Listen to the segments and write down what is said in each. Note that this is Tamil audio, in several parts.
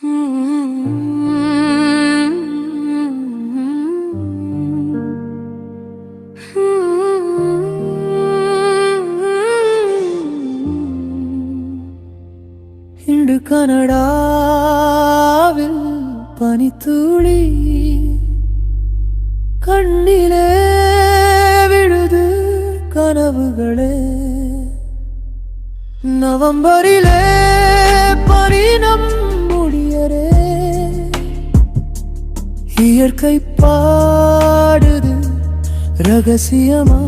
இன்று கனடாவில் பனித்துளி கண்ணிலே விழுது கனவுகளே. நவம்பரிலே பரிணம் இயற்கை பாடுது ரகசியமா?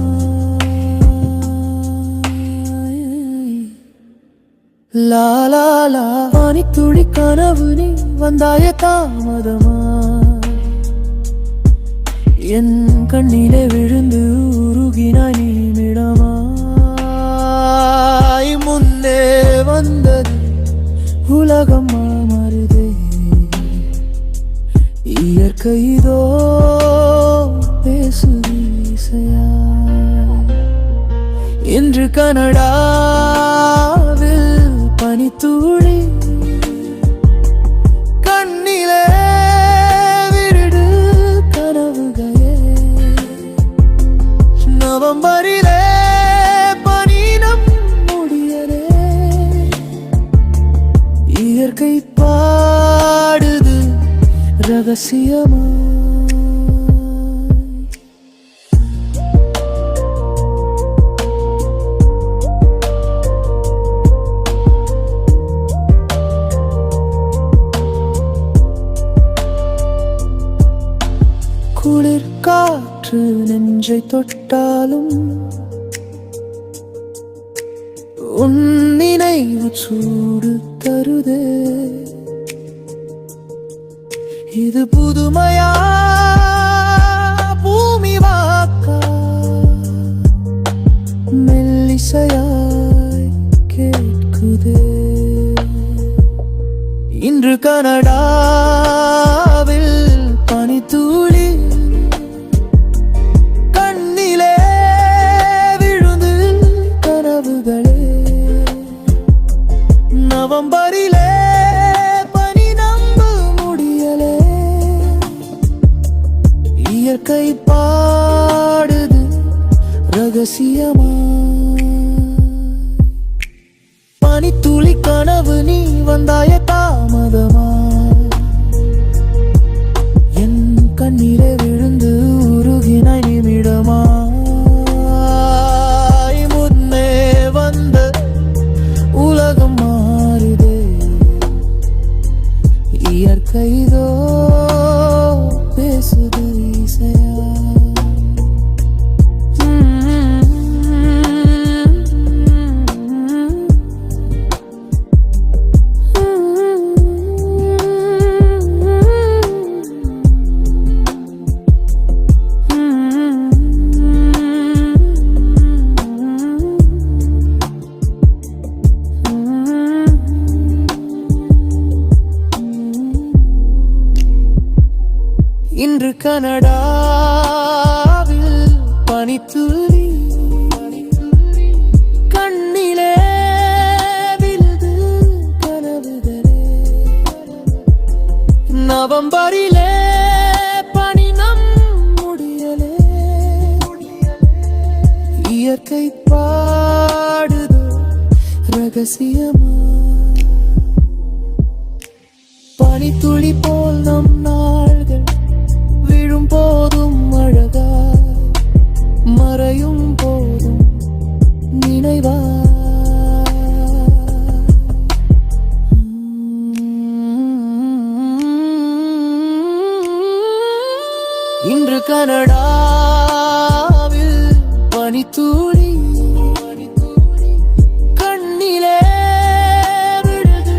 லா லா லா. பனித்துளி கனவு நீ வந்தாய தாமதமா? என் கண்ணிலே விழுந்து உருகினாய் நிமிடமாய் முன்னே வந்தது உலகம் கைதோ பேசுது இசையாய் இன்று கனடாவில் பனித்துளி கண்ணிலே விருடு கனவுகளே நவம்பரிலே ரகசியமா? குளிர் காற்று நெஞ்சை தொட்டாலும் உன் நினைவு சூடு தருதே. இது புதுமையா? பூமி வாக்கா? மெல்லிசையாய் கேட்குது. இன்று கனடா இயற்கை பாடுது ரகசியமா? பனித்துளி கனவு நீ வந்தாய தாமதமா? என் கண்ணீரே விழுந்து உருகினாய் நிமிடமா? முன்னே வந்த உலகம் மாறுதே. இயற்கைதோ பேசுது. இன்று கனடாவில் பனித்துளி கண்ணிலே விழுது கனவுகளே. நவம்பரிலே பனி நம் முடியலே. இயற்கை பாடுது ரகசியமா? பனித்துளி போல் நம் கனடாவில் பனித்தூளி கண்ணிலே விழுது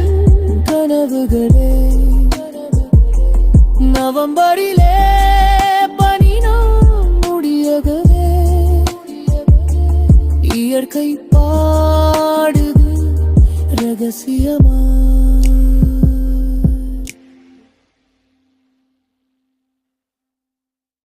கனவுகளே. நவம்பரிலே பனினா முடியகவே. இயற்கை பாடுது ரகசியமா